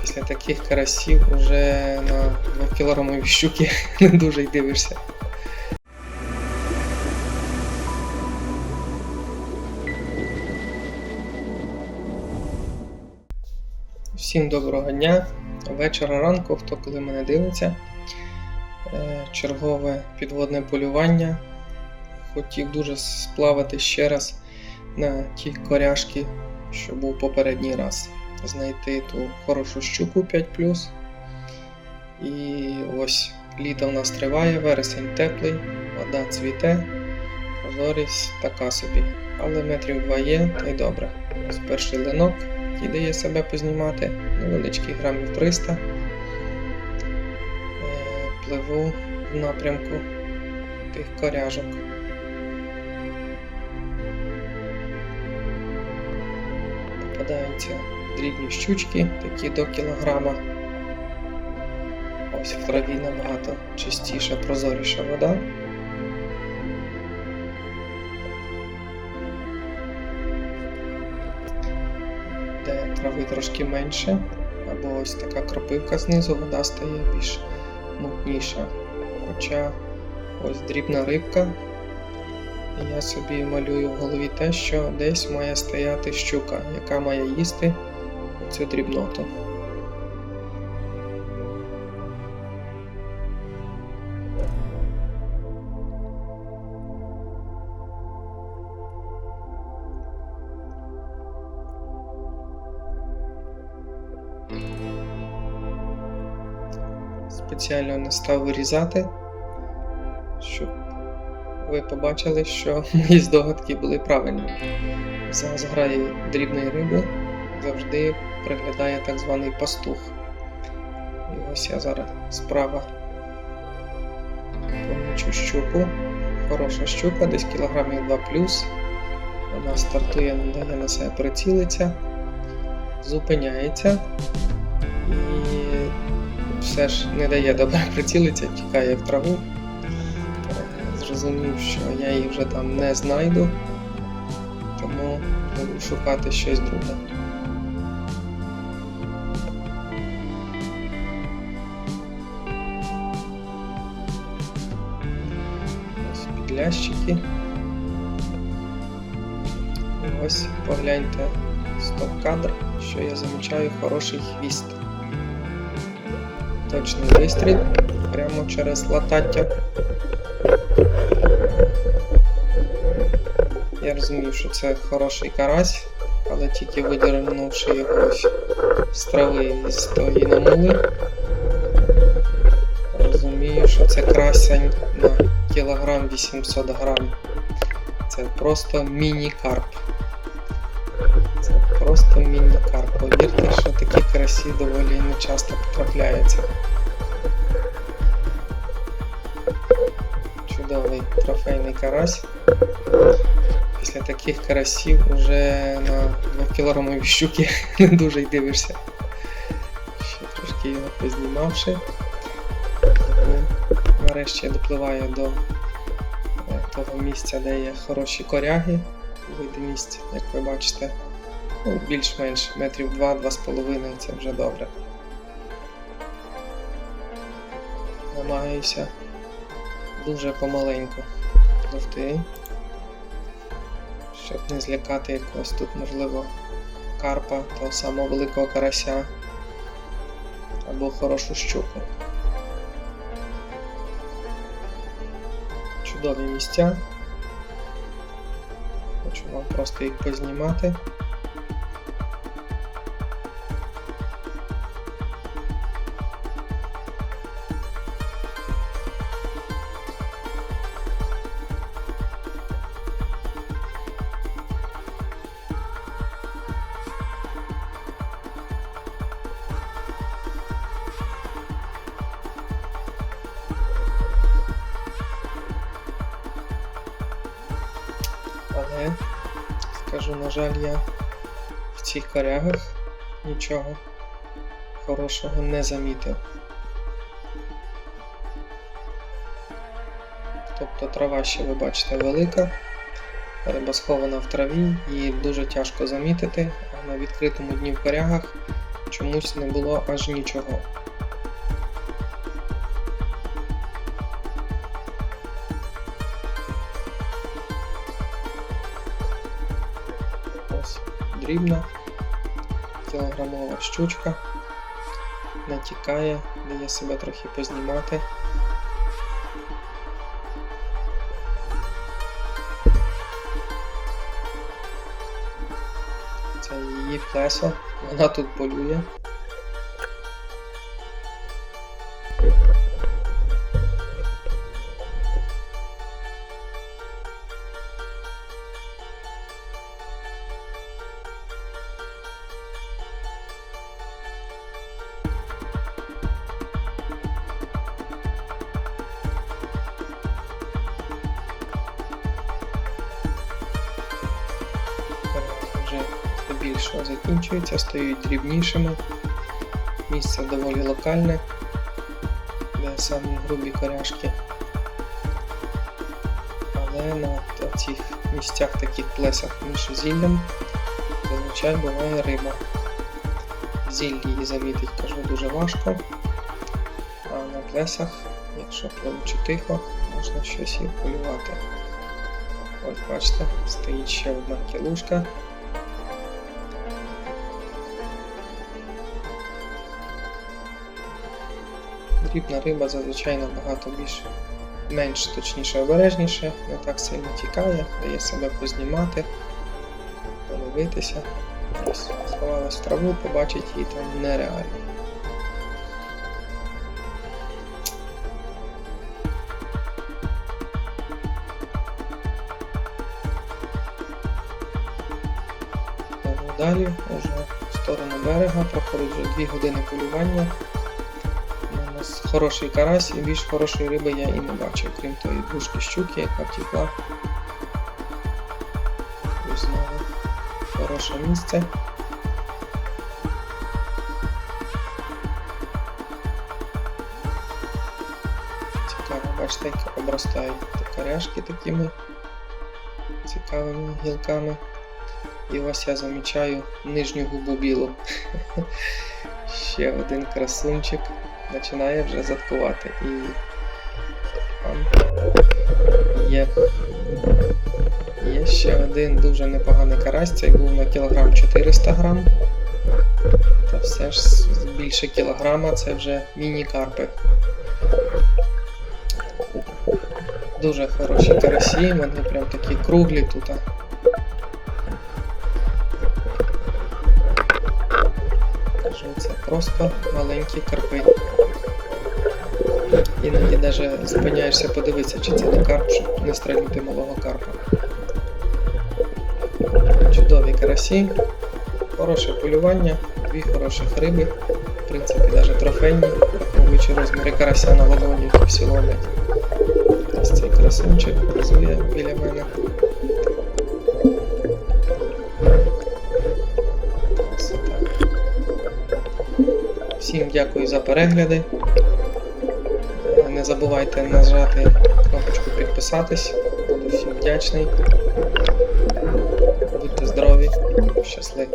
Після таких карасів вже на 2 кілограмові щуки не дуже й дивишся. Всім доброго дня, вечора ранку, хто коли мене дивиться. Е, Чергове підводне полювання. Хотів дуже сплавати ще раз на ті коряшки, що був попередній раз. Знайти ту хорошу щуку 5 І ось літо в нас триває, вересень теплий, вода цвіте, прозорість така собі. Але метрів 2 є, та й добре. Ось перший линок, який дає себе познімати, невеличкий грамів 300. Е, Пливу в напрямку тих коряжок. Попадаються дрібні щучки, такі до кілограма. Ось в траві набагато чистіша, прозоріша вода. Де трави трошки менше, або ось така кропивка знизу, вода стає більш мутніша. Хоча ось дрібна рибка, і я собі малюю в голові те, що десь має стояти щука, яка має їсти цю дрібноту. Спеціально не став вирізати, щоб ви побачили, що мої здогадки були правильні. За зграєю дрібної риби завжди приглядає так званий пастух. І ось я зараз справа помічу щуку. Хороша щука, десь кілограмів 2 Вона стартує, дає на себе прицілиться, зупиняється і все ж не дає добре прицілитися, тікає в траву. Зрозумів, що я її вже там не знайду, тому буду шукати щось друге. І ось погляньте стоп-кадр, що я замічаю хороший хвіст. Точний вистріл прямо через латаття. Я розумів, що це хороший карась, але тільки видернувши його ось з трави з тої намули, розумію, що це красень на кілограм 800 грам. Це просто міні-карп. Це просто міні-карп. Повірте, що такі красі доволі не часто потрапляються. Чудовий трофейний карась. Після таких карасів вже на 2 кілограмові щуки не дуже й дивишся. Ще трошки його познімавши. Нарешті я допливаю до е, того місця, де є хороші коряги. Видимість, як ви бачите, ну, більш-менш метрів 2-2,5 це вже добре. Намагаюся дуже помаленьку пливти щоб не злякати якогось тут, можливо, карпа, того самого великого карася або хорошу щуку. Чудові місця. Хочу вам просто їх познімати. Але скажу, на жаль, я в цих корягах нічого хорошого не замітив. Тобто трава ще, ви бачите, велика, риба схована в траві, її дуже тяжко замітити, а на відкритому дні в корягах чомусь не було аж нічого. Дрібна кілограмова щучка. Натікає, дає себе трохи познімати. Це її плесо, вона тут полює. Здебільшого закінчується, стають дрібнішими. Місце доволі локальне, де самі грубі коряшки. Але на цих місцях, таких плесах між зіллям, зазвичай буває риба. Зіль її замітить, кажу, дуже важко. А на плесах, якщо пливучи тихо, можна щось і полювати. Ось бачите, стоїть ще одна кілушка. Дрібна риба зазвичай набагато більш менш точніше обережніше, не так сильно тікає, дає себе познімати, подивитися. Ось сховалась в траву, побачить її там нереально. Далі, вже в сторону берега, проходить вже 2 години полювання. Хороший карась і більш хорошої риби я і не бачив, крім тої дужки щуки, яка втекла. Ось знову хороше місце. Цікаво, бачите, як обростають коряшки такими цікавими гілками. І ось я замічаю нижню губу білу. Ще один красунчик починає вже заткувати. І є, є ще один дуже непоганий карась, цей був на кілограм 400 грам. Та все ж більше кілограма це вже міні-карпи. Дуже хороші карасі, вони прям такі круглі тут. Просто маленькі карпи. Іноді навіть зупиняєшся подивитися, чи це не карп, щоб не стрельнути малого карпа. Чудові карасі, хороше полювання, дві хороших риби, в принципі, навіть трофейні, враховуючи розміри карася на ладоні, які всі ловлять. Ось цей красунчик працює біля мене. Всім дякую за перегляди. Е, Не забувайте нажати кнопочку підписатись. Буду всім вдячний. Будьте здорові, щасливі.